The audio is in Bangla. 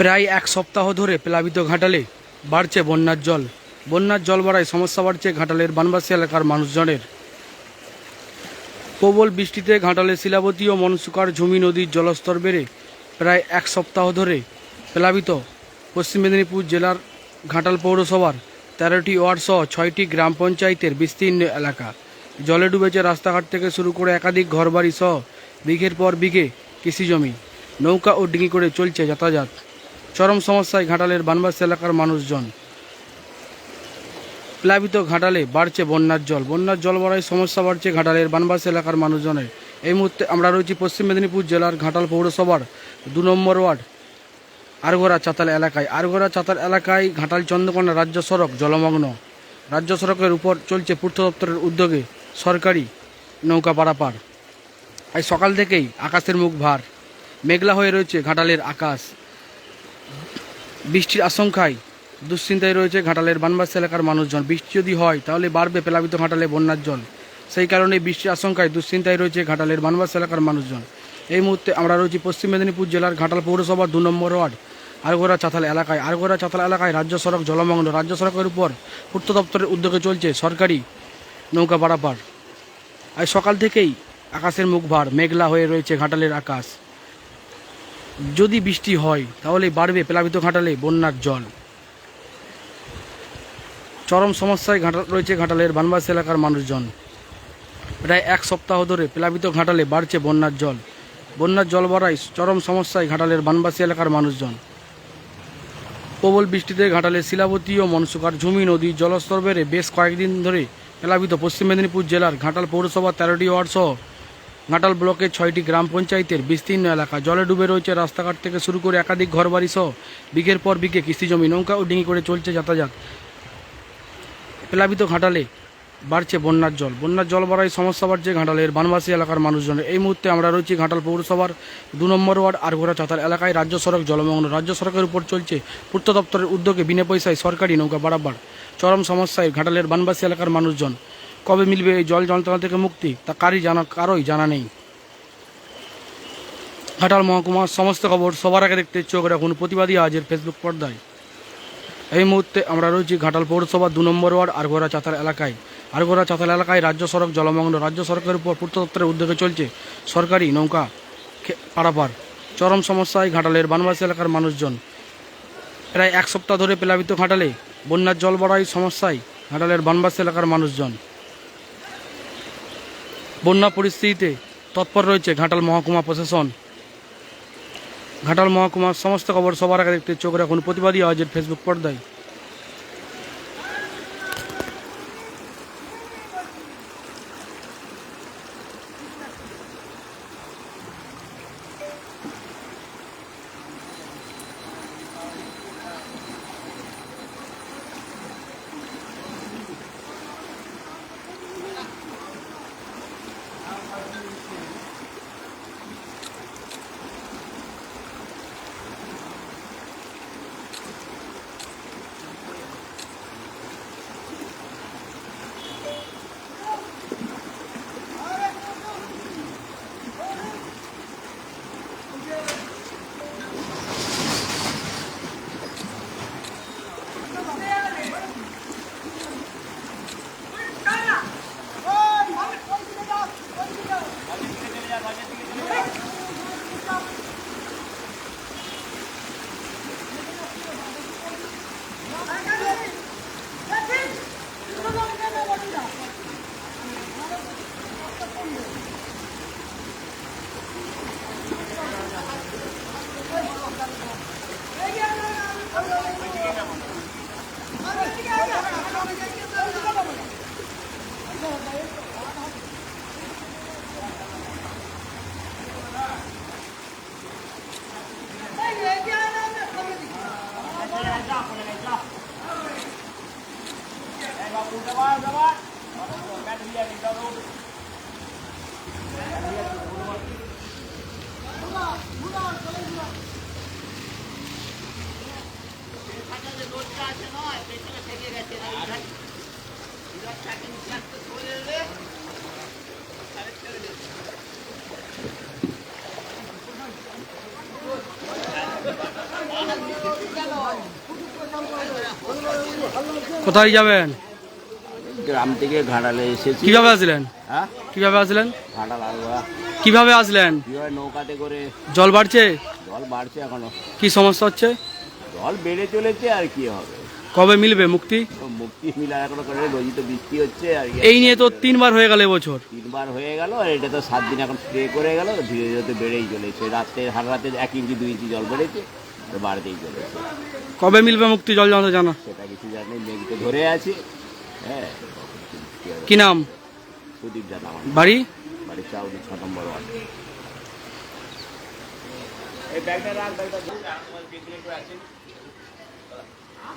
প্রায় এক সপ্তাহ ধরে প্লাবিত ঘাটালে বাড়ছে বন্যার জল। বন্যার জল বাড়ায় সমস্যা বাড়ছে ঘাটালের বানবাসী এলাকার মানুষজনের। প্রবল বৃষ্টিতে ঘাটালে শিলাবতী ও মনসুকার ঝুমি নদীর জলস্তর বেড়ে প্রায় এক সপ্তাহ ধরে প্লাবিত। পশ্চিম মেদিনীপুর জেলার ঘাটাল পৌরসভার তেরোটি ওয়ার্ড সহ ছয়টি গ্রাম পঞ্চায়েতের বিস্তীর্ণ এলাকা। জলে ডুবেছে রাস্তাঘাট থেকে শুরু করে একাধিক ঘরবাড়ি সহ বিঘের পর বিঘে কৃষিজমি নৌকা ও ডিঙি করে চলছে যাতায়াত। চরম সমস্যায় ঘাটালের বানবাস এলাকার মানুষজন। প্লাবিত ঘাটালে বাড়ছে বন্যার জল। বন্যার জল বাড়ায় সমস্যা বাড়ছে ঘাটালের বানবাস এলাকার মানুষজনের। এই মুহূর্তে আমরা রয়েছি পশ্চিম মেদিনীপুর জেলার ঘাটাল পৌরসভার দু নম্বর ওয়ার্ড, আরগোড়া চাতাল এলাকায়। আরগোড়া চাতাল এলাকায় ঘাটাল চন্দ্রকোনা রাজ্য সড়ক জলমগ্ন। রাজ্য সড়কের উপর চলছে পূর্ত দপ্তরের উদ্যোগে সরকারি নৌকা পারাপার। আজ সকাল থেকেই আকাশের মুখ ভার। মেঘলা হয়ে রয়েছে ঘাটালের আকাশ। বৃষ্টির আশঙ্কায় দুশ্চিন্তায় রয়েছে ঘাটালের বানবাস এলাকার মানুষজন। বৃষ্টি যদি হয়, তাহলে বাড়বে প্লাবিত ঘাটালে বন্যার জল। সেই কারণে বৃষ্টির আশঙ্কায় দুশ্চিন্তায় রয়েছে ঘাটালের বানবাস এলাকার মানুষজন। এই মুহূর্তে আমরা রয়েছি পশ্চিম মেদিনীপুর জেলার ঘাটাল পৌরসভার দু নম্বর ওয়ার্ড, আরগোড়া চাতাল এলাকায়। আরগোড়া চাতাল এলাকায় রাজ্য সড়ক জলমগ্ন। রাজ্য সড়কের উপর পূর্ত দপ্তরের উদ্যোগে চলছে সরকারি নৌকা পারাপার আজ সকাল থেকেই আকাশের মুখ ভার, মেঘলা হয়ে রয়েছে ঘাটালের আকাশ। যদি বৃষ্টি হয়, তাহলে বাড়বে প্লাবিত ঘাটালে বন্যার জল। চরম সমস্যায় ঘাটা রয়েছে ঘাটালের বানবাসী এলাকার মানুষজন। প্রায় এক সপ্তাহ ধরে প্লাবিত ঘাটালে বাড়ছে বন্যার জল। বন্যার জল বাড়ায় চরম সমস্যায় ঘাটালের বানবাসী এলাকার মানুষজন। প্রবল বৃষ্টিতে ঘাটালে শিলাবতী ও মনসুকার ঝুমি নদীর জলস্তর বেড়ে বেশ কয়েকদিন ধরে প্লাবিত পশ্চিম মেদিনীপুর জেলার ঘাটাল পৌরসভা তেরোটি ওয়ার্ড সহ ঘাটাল ব্লকের ছয়টি গ্রাম পঞ্চায়েতের বিস্তীর্ণ এলাকা। জলে ডুবে রয়েছে রাস্তাঘাট থেকে শুরু করে একাধিক ঘরবাড়ি সহ বিঘের পর বিঘে কৃষিজমি নৌকা ও ডিঙি করে চলছে যাতায়াত। প্লাবিত ঘাটালে বাড়ছে বন্যার জল। বন্যার জল বাড়ায় সমস্যা বাড়ছে ঘাটালের বানবাসী এলাকার মানুষজনের। এই মুহূর্তে আমরা রয়েছি ঘাটাল পৌরসভার দু নম্বর ওয়ার্ড আরঘোড়া চাতাল এলাকায়। রাজ্য সড়ক জলমগ্ন। রাজ্য সড়কের উপর চলছে পূর্ত দপ্তরের উদ্যোগে বিনা পয়সায় সরকারি নৌকা বাড়াবার চরম সমস্যায় ঘাটালের বানবাসী এলাকার মানুষজন। কবে মিলবে এই জল যন্ত্রণা থেকে মুক্তি? তা কারই জানা কারোই জানা নেই। ঘাটাল মহকুমার সমস্ত খবর সবার আগে দেখতে চোখ রাখুন প্রতিবাদী আজের ফেসবুক পর্দায়। এই মুহূর্তে আমরা রয়েছি ঘাটাল পৌরসভা দু নম্বর ওয়ার্ড আরগোড়া চাতাল এলাকায়। আরগোড়া চাতাল এলাকায় রাজ্য সড়ক জলমগ্ন, রাজ্য সড়কের উপর পূর্ত দপ্তরের উদ্যোগে চলছে সরকারি নৌকা পারাপার। চরম সমস্যায় ঘাটালের বানবাসী এলাকার মানুষজন। প্রায় এক সপ্তাহ ধরে প্লাবিত ঘাটালে বন্যার জল বাড়ায় সমস্যায় ঘাটালের বানবাসী এলাকার মানুষজন। বন্যা পরিস্থিতিতে তৎপর রয়েছে ঘাটাল মহকুমা প্রশাসন। ঘাটাল মহকুমার সমস্ত খবর সবার আগে দেখতে চোখ রাখুন। প্রতিবাদী আওয়াজের ফেসবুক পর্দায়। কোথায় যাবেন? গ্রাম থেকে ঘাটালে এসেছি। কীভাবে আসলেন? হ্যাঁ? কীভাবে আসলেন? ঘাটাল কীভাবে আসলেন? নৌকাতে করে জল বাড়ছে? জল বাড়ছে এখনও। কি সমস্যা হচ্ছে? জল বেড়ে চলেছে আর কি হবে? কবে মিলবে মুক্তি? মুক্তি মিলা এখনও করে রোজই তো বৃষ্টি হচ্ছে আর এই নিয়ে তো তিনবার হয়ে গেল এবছর। তিনবার হয়ে গেল আর এটা তো সাত দিন এখন স্প্রে করে গেল ধীরে ধীরে তো বেড়েই চলেছে। রাত্রে হার রাতে এক ইঞ্চি দুই ইঞ্চি জল বেড়েছে তো বাড়তেই চলেছে। কবে মিলবে মুক্তি জল জানতে জানা? সেটা কিছু জানি মেঘ তো ধরে আছে। হ্যাঁ কি নাম? সুদীপ জানা বাড়ি? বাড়ির চাউলি ছ নম্বর ওয়ার্ড। এই ব্যাগটা রাখ ব্যাগটা তোমার যেগুলো একটু আছে হ্যাঁ